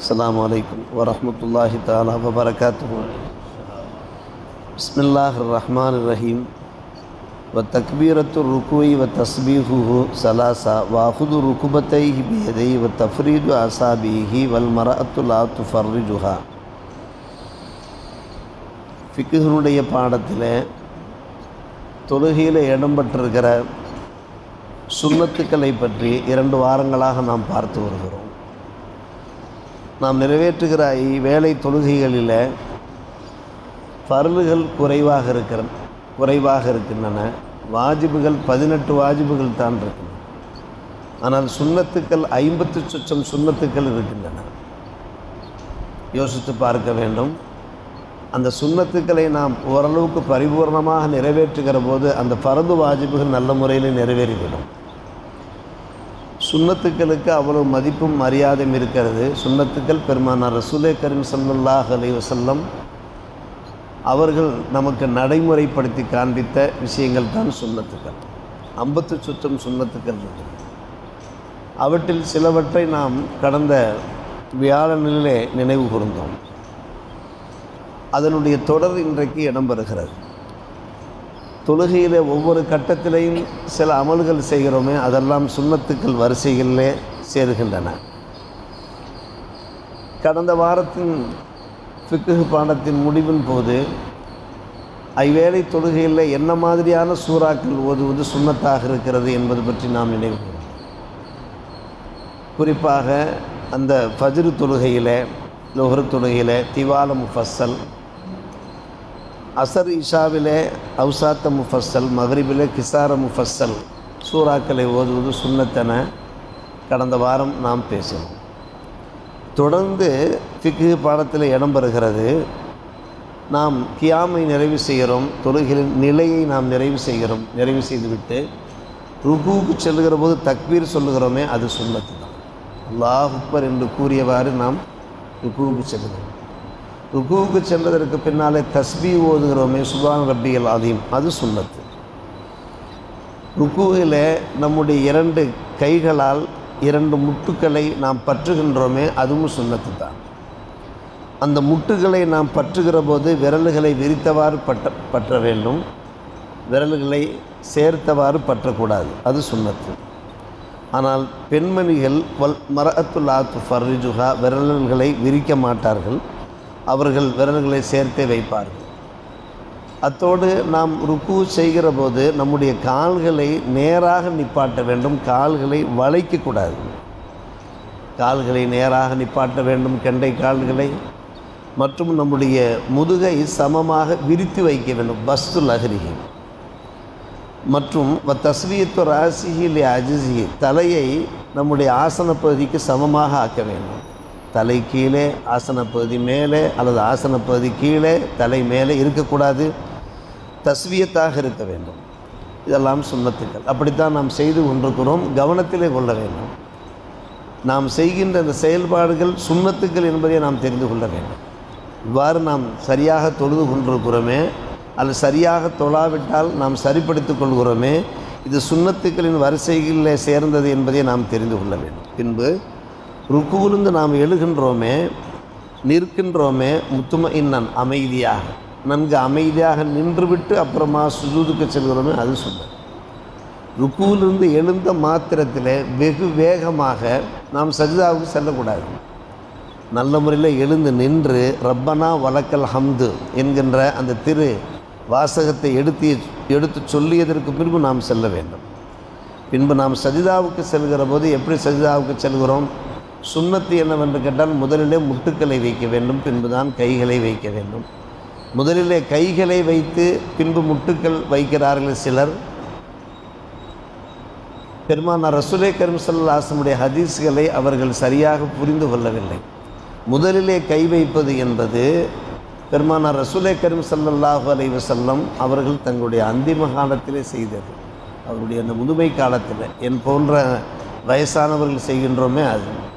السلام عليكم ورحمة الله تعالى وبركاته بسم الله الرحمن الرحيم وتكبيرة الركوع وتسبيحه ثلاثة وأخذ ركبتيه بيديه وتفريد أصابعه والمرأة لا تفرجها ஃபிக்குனுடைய பாடத்தில் தொழுகையில் இடம்பெற்றிருக்கிற சுண்ணத்துக்களை பற்றி இரண்டு வாரங்களாக நாம் பார்த்து வருகிறோம் நாம் நிறைவேற்றுகிற வேலை தொழுகைகளில் பருள்கள் குறைவாக இருக்கிற குறைவாக இருக்கின்றன. வாஜிபுகள் பதினெட்டு வாஜிபுகள் தான் இருக்கின்றன. ஆனால் சுண்ணத்துக்கள் ஐம்பத்து சொச்சம் சுண்ணத்துக்கள் இருக்கின்றன. யோசித்து பார்க்க வேண்டும். அந்த சுண்ணத்துக்களை நாம் ஓரளவுக்கு பரிபூர்ணமாக நிறைவேற்றுகிற போது அந்த பரந்து வாஜிபுகள் நல்ல முறையில் நிறைவேறிவிடும். சுண்ணத்துக்களுக்கு அவ்வளவு மதிப்பும் மரியாதையும் இருக்கிறது. சுண்ணத்துக்கள் பெருமானார் ரசூலே கரீம் சல்லாஹ் அலி வசல்லம் அவர்கள் நமக்கு நடைமுறைப்படுத்தி காண்பித்த விஷயங்கள் தான் சுண்ணத்துக்கள். ஐம்பத்து சுத்தம் சுண்ணத்துக்கள் இருக்கு. அவற்றில் சிலவற்றை நாம் கடந்த வியாழனிலே நினைவு கூர்ந்தோம். அதனுடைய தொடர் இன்றைக்கு இடம்பெறுகிறது. தொழுகையில் ஒவ்வொரு கட்டத்திலையும் சில அமல்கள் செய்கிறோமே அதெல்லாம் சுண்ணத்துக்கள் வரிசைகளிலே சேருகின்றன. கடந்த வாரத்தின் ஃபிக்கு பாடத்தின் முடிவின் போது ஐவேளை தொழுகையில் என்ன மாதிரியான சூறாக்கள் ஓதுவது சுண்ணத்தாக இருக்கிறது என்பது பற்றி நாம் நினைவு குறிப்பாக அந்த ஃபஜ்ரு தொழுகையில் லொஹரு தொழுகையில் திவால ஃபசல் அசர் இஷாவிலே அவுசாத்த முஃபஸ்ஸல் மகரிபிலே கிசார முஃபஸ்ஸல் சூறாக்களை ஓதுவது சுண்ணத்தென கடந்த வாரம் நாம் பேசினோம். தொடர்ந்து திக்கு பாடத்தில் இடம்பெறுகிறது நாம் கியாமை நிறைவு செய்கிறோம் தொழுகிலின் நிலையை நாம் நிறைவு செய்கிறோம் நிறைவு செய்துவிட்டு ருகுவுக்கு செல்லுகிற போது தக்பீர் சொல்லுகிறோமே அது சுண்ணத்து தான் அல்லாஹ் அக்பர் என்று கூறியவாறு நாம் ருகுவுக்கு செல்லுகிறோம். ருகுவுக்கு சென்றதற்கு பின்னாலே தஸ்பீ ஓதுகிறோமே சுபான் ரப்பியல் அதையும் அது சுண்ணத்து. ருக்குவில் நம்முடைய இரண்டு கைகளால் இரண்டு முட்டுக்களை நாம் பற்றுகின்றோமே அதுவும் சுண்ணத்து தான். அந்த முட்டுகளை நாம் பற்றுகிற போது விரல்களை விரித்தவாறு பற்ற பற்ற வேண்டும். விரல்களை சேர்த்தவாறு பற்றக்கூடாது அது சுண்ணத்து. ஆனால் பெண்மணிகள் வல் மரத்துல்லாத்து ஃபர்ரிஜுஹா விரல்களை விரிக்க மாட்டார்கள். அவர்கள் விரல்களை சேர்த்தே வைப்பார்கள். அத்தோடு நாம் ருக்கு செய்கிற போது நம்முடைய கால்களை நேராக நிப்பாட்ட வேண்டும் கால்களை வளைக்கக்கூடாது கால்களை நேராக நிப்பாட்ட வேண்டும் கெண்டை கால்களை. மற்றும் நம்முடைய முதுகை சமமாக விரித்து வைக்க வேண்டும் பஸ்து லஹரிகி மற்றும் தஸ்வியத்து ராசிஹில் அஜிசி தலையை நம்முடைய ஆசன பகுதிக்கு சமமாக ஆக்க வேண்டும். தலை கீழே ஆசன பகுதி மேலே அல்லது ஆசன பகுதி கீழே தலை மேலே இருக்கக்கூடாது. தஸ்வியத்தாக இருக்க வேண்டும். இதெல்லாம் சுண்ணத்துக்கள். அப்படித்தான் நாம் செய்து கொண்டிருக்கிறோம். கவனத்திலே கொள்ள வேண்டும். நாம் செய்கின்ற இந்த செயல்பாடுகள் சுண்ணத்துக்கள் என்பதை நாம் தெரிந்து கொள்ள வேண்டும். இவ்வாறு நாம் சரியாக தொழுது கொண்டிருக்கிறோமே அல்லது சரியாக தொழாவிட்டால் நாம் சரிப்படுத்திக் கொள்கிறோமே இது சுண்ணத்துக்களின் வரிசைகளில் சேர்ந்தது என்பதை நாம் தெரிந்து கொள்ள வேண்டும். பின்பு ருக்குவிலிருந்து நாம் எழுகின்றோமே நிற்கின்றோமே முத்தும இன்னன் அமைதியாக. நன்கு அமைதியாக நின்றுவிட்டு அப்புறமா சுஜூதுக்கு செல்கிறோமே அது சொல்ல ருக்குவிலிருந்து எழுந்த மாத்திரத்தில் வெகு வேகமாக நாம் சஜிதாவுக்கு செல்லக்கூடாது. நல்ல முறையில் எழுந்து நின்று ரப்பனா வழக்கல் ஹம்து என்கின்ற அந்த திரு வாசகத்தை எடுத்து எடுத்து சொல்லியதற்கு பின்பு நாம் செல்ல வேண்டும். பின்பு நாம் சஜிதாவுக்கு செல்கிற போது எப்படி சஜிதாவுக்கு செல்கிறோம்? சுண்ணத்து என்னவென்று கேட்டால் முதலிலே முட்டுக்களை வைக்க வேண்டும் பின்புதான் கைகளை வைக்க வேண்டும். முதலிலே கைகளை வைத்து பின்பு முட்டுக்கள் வைக்கிறார்கள் சிலர். பெருமானார் ரசுலே கரும் சல்லாசனுடைய ஹதீஸ்களை அவர்கள் சரியாக புரிந்து கொள்ளவில்லை. முதலிலே கை வைப்பது என்பது பெருமானார் ரசுலே கரும் சல்லல்லாஹு அலைவு செல்லம் அவர்கள் தங்களுடைய அந்திம காலத்திலே செய்தது. அவருடைய அந்த முதுமை காலத்தில் என் போன்ற வயசானவர்கள் செய்கின்றோமே அது.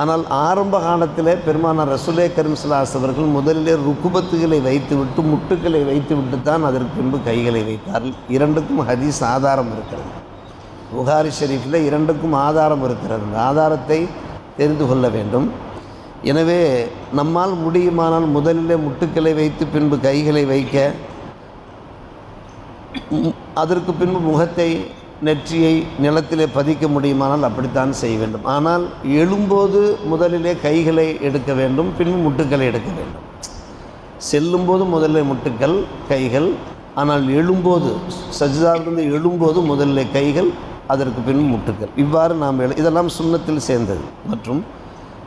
ஆனால் ஆரம்ப காலத்தில் பெருமானார் ரசுலே கரும் அவர்கள் முதலிலே ருக்குபத்துகளை வைத்துவிட்டு முட்டுக்களை வைத்துவிட்டு தான் அதற்கு பின்பு கைகளை வைத்தார்கள். இரண்டுக்கும் ஹதீஸ் ஆதாரம் இருக்கிறது. புகாரி ஷெரீஃபில் இரண்டுக்கும் ஆதாரம் இருக்கிறது. அந்த ஆதாரத்தை தெரிந்து கொள்ள வேண்டும். எனவே நம்மால் முடியுமானால் முதலிலே முட்டுக்களை வைத்து பின்பு கைகளை வைக்க அதற்கு பின்பு முகத்தை நெற்றியை நிலத்திலே பதிக்க முடியுமானால் அப்படித்தான் செய்ய வேண்டும். ஆனால் எழும்போது முதலிலே கைகளை எடுக்க வேண்டும் பின்பு முட்டுக்களை எடுக்க வேண்டும். செல்லும்போது முதல்ல முட்டுக்கள் கைகள் ஆனால் எழும்போது சஜிதாவிலிருந்து எழும்போது முதல்ல கைகள் அதற்கு பின் முட்டுக்கள். இவ்வாறு நாம் எழு இதெல்லாம் சுண்ணத்தில் சேர்ந்தது. மற்றும்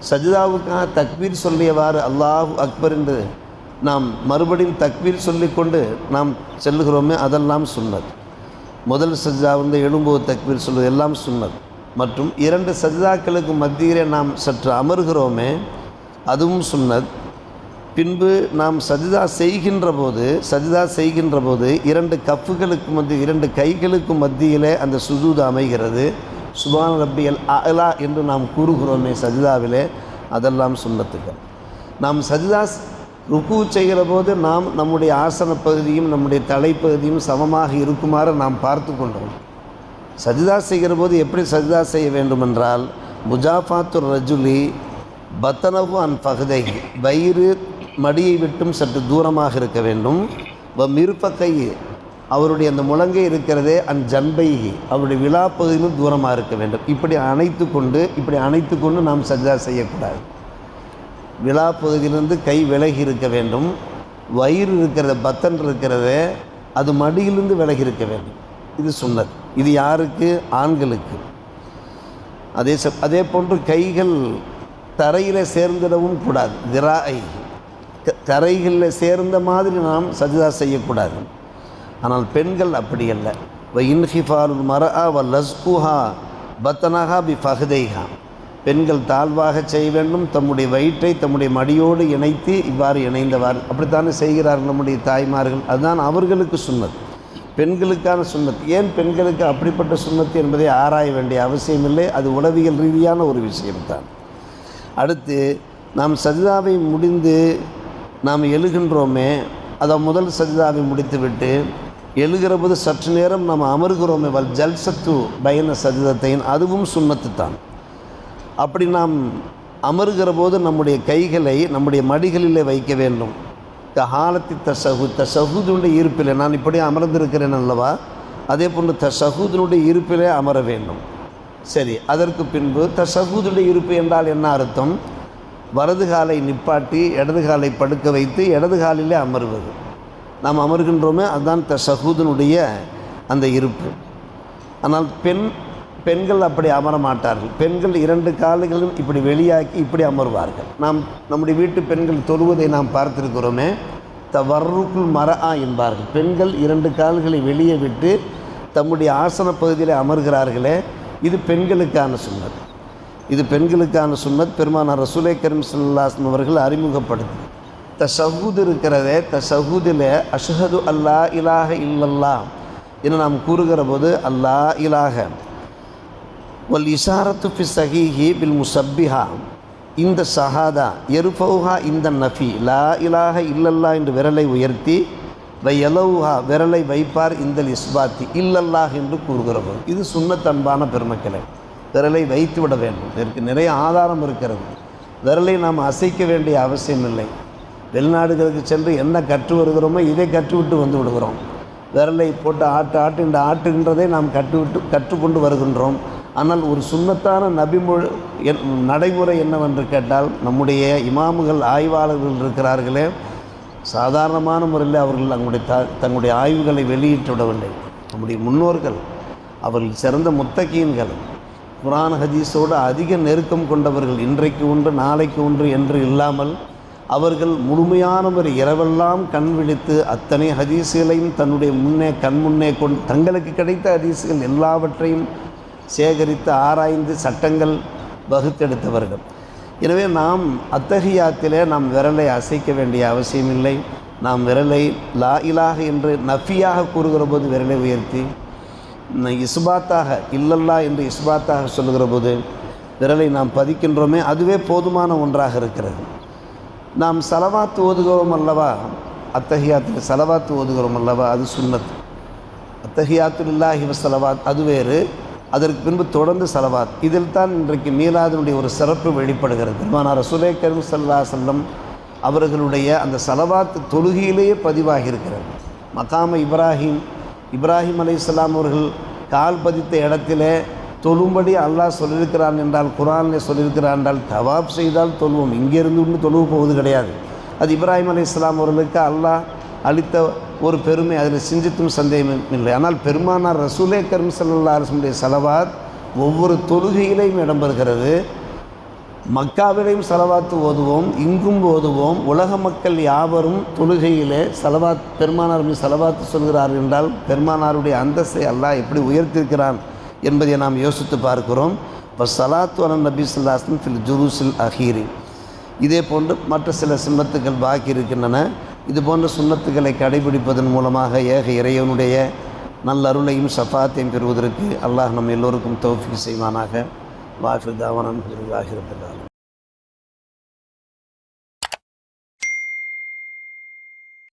சஜிதாவுக்காக தக்பீர் சொல்லியவாறு அல்லாஹ் அக்பர் என்று நாம் மறுபடியும் தக்பீர் சொல்லிக்கொண்டு நாம் செல்லுகிறோமே அதெல்லாம் சுன்னத் முதல் சஜிதா வந்து எழும்போது தக்பீர் சொல்வது எல்லாம் சுன்னத். மற்றும் இரண்டு சஜிதாக்களுக்கு மத்தியிலே நாம் சற்று அமர்கிறோமே அதுவும் சுன்னத். பின்பு நாம் சஜிதா செய்கின்ற போது சஜிதா செய்கின்ற போது இரண்டு கப்புகளுக்கு மத்திய இரண்டு கைகளுக்கு மத்தியிலே அந்த சுஜூது அமைகிறது. சுபான் ரப்பியல் அலா என்று நாம் கூறுகிறோமே சஜிதாவிலே அதெல்லாம் சுண்ணத்துக்கள் நாம் சஜிதா ருக்கு செய்கிற போது நாம் நம்முடைய ஆசன பகுதியும் நம்முடைய தலைப்பகுதியும் சமமாக இருக்குமாறு நாம் பார்த்து கொண்டோம். சஜிதா செய்கிற போது எப்படி சஜிதா செய்ய வேண்டுமென்றால் முஜாஃபாத்துர் ரஜுலி பத்தனவு அன் பகுதை வயிறு மடியை விட்டும் சற்று தூரமாக இருக்க வேண்டும். வ மிருப்பக்கை அவருடைய அந்த முழங்கை இருக்கிறதே அன் ஜன்பை அவருடைய விழா பகுதியிலும் தூரமாக இருக்க வேண்டும். இப்படி அணைத்து கொண்டு இப்படி அணைத்து கொண்டு நாம் சஜிதா செய்யக்கூடாது. விழா பகுதியிலிருந்து கை விலகி இருக்க வேண்டும். வயிறு இருக்கிறத பத்தன் இருக்கிறத அது மடியிலிருந்து விலகி இருக்க வேண்டும். இது சொன்னது இது யாருக்கு? ஆண்களுக்கு. அதே ச அதே போன்று கைகள் தரையில் சேர்ந்திடவும் கூடாது. திராய் தரைகளில் சேர்ந்த மாதிரி நாம் சஜிதா செய்யக்கூடாது. ஆனால் பெண்கள் அப்படி அல்ல. வ இன்ஹிஃபால் மரா வ லஸ்குஹா பத்தனஹா பி ஃபஹதைஹா. பெண்கள் தாழ்வாக செய்ய வேண்டும். தம்முடைய வயிற்றை தம்முடைய மடியோடு இணைத்து இவ்வாறு இணைந்தவார் அப்படித்தானே செய்கிறார்கள் நம்முடைய தாய்மார்கள். அதுதான் அவர்களுக்கு சுன்னத் பெண்களுக்கான சுன்னத் ஏன் பெண்களுக்கு அப்படிப்பட்ட சுன்னத்து என்பதை ஆராய வேண்டிய அவசியமில்லை. அது உளவியல் ரீதியான ஒரு விஷயம்தான். அடுத்து நாம் சஜிதாவை முடிந்து நாம் எழுகின்றோமே அதை முதல் சஜிதாவை முடித்துவிட்டு எழுகிற போது சற்று நேரம் நாம் அமர்கிறோமே வல் ஜல்சத்து பயன சஜிதத்தையும் அதுவும் சுன்னத்து தான் அப்படி நாம் அமருகிற போது நம்முடைய கைகளை நம்முடைய மடிகளிலே வைக்க வேண்டும். ஹாலத்தி தசகு தசகுதனுடைய இருப்பிலே நான் இப்படி அமர்ந்திருக்கிறேன் அல்லவா? அதே போன்று தசகுதனுடைய இருப்பிலே அமர வேண்டும். சரி அதற்கு பின்பு தசகுதுடைய இருப்பு என்றால் என்ன அர்த்தம்? வலது காலை நிப்பாட்டி இடது காலை படுக்க வைத்து இடது காலிலே அமர்வது. நாம் அமர்கின்றோமே அதுதான் தசகுதனுடைய அந்த இருப்பு. ஆனால் பெண் பெண்கள் அப்படி அமர மாட்டார்கள். பெண்கள் இரண்டு கால்களும் இப்படி வெளியாக்கி இப்படி அமர்வார்கள். நாம் நம்முடைய வீட்டு பெண்கள் தொழுவதை நாம் பார்த்திருக்கிறோமே தவறுக்குள் மர ஆ என்பார்கள். பெண்கள் இரண்டு கால்களை வெளியே விட்டு தம்முடைய ஆசன பகுதியில் அமர்கிறார்களே இது பெண்களுக்கான சுண்ணத் இது பெண்களுக்கான சுண்ணத் பெருமானார் ரசூலே கரீம் சல்லாஸ்லம் அவர்கள் அறிமுகப்படுத்தி த சகூது இருக்கிறதே த சகூதில் அஷஹது அல்லா இலாக இல்லல்லா என்று நாம் கூறுகிற போது அல்லா இலாக வல் இஷாரத்து ஃபி சஹீஹி பில் முசப்பிஹா. இந்த சஹாதா எருஃபௌஹா இந்த நஃபி லா இலாக இல்லல்லா என்று விரலை உயர்த்தி வை எலௌஹா விரலை வைப்பார் இந்த இஸ்பாத்தி இல்லல்லாஹ் என்று கூறுகிறவர். இது சுண்ணத்தன்பான பெருமக்களை விரலை வைத்து விட வேண்டும். இதற்கு நிறைய ஆதாரம் இருக்கிறது. விரலை நாம் அசைக்க வேண்டிய அவசியம் இல்லை வெளிநாடுகளுக்கு சென்று என்ன கற்று வருகிறோமோ இதை கற்றுவிட்டு வந்து விடுகிறோம். விரலை போட்டு ஆட்டு ஆட்டு இந்த ஆட்டுகின்றதை நாம் கற்றுவிட்டு கற்றுக்கொண்டு வருகின்றோம். ஆனால் ஒரு சுண்ணத்தான நபிமொழி என் நடைமுறை என்னவென்று கேட்டால் நம்முடைய இமாமுகள் ஆய்வாளர்கள் இருக்கிறார்களே சாதாரணமான முறையில் அவர்கள் தங்களுடைய த தங்களுடைய ஆய்வுகளை வெளியிட்டு விடவில்லை. நம்முடைய முன்னோர்கள் அவர்கள் சிறந்த முத்தகீன்கள் குரான் ஹதீஸோடு அதிக நெருக்கம் கொண்டவர்கள் இன்றைக்கு ஒன்று நாளைக்கு ஒன்று என்று இல்லாமல் அவர்கள் முழுமையான ஒரு இரவெல்லாம் கண் விழித்து அத்தனை ஹதீஸுகளையும் தன்னுடைய முன்னே கண் முன்னே கொண்டு தங்களுக்கு கிடைத்த ஹதீஸுகள் எல்லாவற்றையும் சேகரித்து ஆராய்ந்து சட்டங்கள் வகுத்தெடுத்தவர்கள். எனவே நாம் அத்தகையாத்திலே நாம் விரலை அசைக்க வேண்டிய அவசியமில்லை. நாம் விரலை லா இலாக என்று நஃபியாக கூறுகிற போது விரலை உயர்த்தி இஸ்பாத்தாக இல்லல்லா என்று இஸ்பாத்தாக சொல்லுகிற போது விரலை நாம் பதிக்கின்றோமே அதுவே போதுமான ஒன்றாக இருக்கிறது. நாம் சலவாத்து ஓதுகிறோம் அல்லவா? அத்தகையாத்தில் சலவாத்து ஓதுகிறோம் அல்லவா? அது சுன்னத் அத்தஹியாத்துல்லாஹி வசலவாத் அது வேறு. அதற்கு பின்பு தொடர்ந்து செலவாத். இதில் தான் இன்றைக்கு மீலாதனுடைய ஒரு சிறப்பு வெளிப்படுகிறது. பெருமானார் ரசூலே கரும் சல்லா செல்லம் அவர்களுடைய அந்த செலவாத்து தொழுகையிலேயே பதிவாகி இருக்கிறது மகாம இப்ராஹிம் இப்ராஹிம் அலைஹிஸ்ஸலாம் அவர்கள் கால் பதித்த இடத்திலே தொழும்படி அல்லாஹ் சொல்லியிருக்கிறான் என்றால் குரானில் சொல்லியிருக்கிறான் என்றால் தவாப் செய்தால் தொழுவோம். இங்கேருந்து ஒன்று தொழுவு போவது கிடையாது. அது இப்ராஹிம் அலி இஸ்லாம் அவர்களுக்கு அல்லாஹ் அளித்த ஒரு பெருமை அதில் சிந்தித்தும் சந்தேகம் இல்லை. ஆனால் பெருமானார் ரசூலே கரும் சல்லா அரசுடைய செலவாத் ஒவ்வொரு தொழுகையிலையும் இடம்பெறுகிறது. மக்காவிலையும் செலவாத்து ஓதுவோம் இங்கும் ஓதுவோம். உலக மக்கள் யாவரும் தொழுகையிலே செலவாத் பெருமானார் மீது செலவாத்து சொல்கிறார் என்றால் பெருமானாருடைய அந்தஸ்தை அல்லாஹ் எப்படி உயர்த்திருக்கிறான் என்பதை நாம் யோசித்து பார்க்கிறோம். இப்போ சலாத்து அலன் நபி சொல்லாஸ்லம் ஃபில் ஜுருசில் அஹீரி. இதே போன்று மற்ற சில சிம்மத்துக்கள் பாக்கி இருக்கின்றன. இது போன்ற சுண்ணத்துக்களை கடைபிடிப்பதன் மூலமாக ஏக இறைவனுடைய நல்ல அருளையும் சஃபாத்தையும் பெறுவதற்கு அல்லாஹ் நம் எல்லோருக்கும் தௌஃபி செய்வானாக. வாஃபு தாவானன் ஆகிருக்கிறார்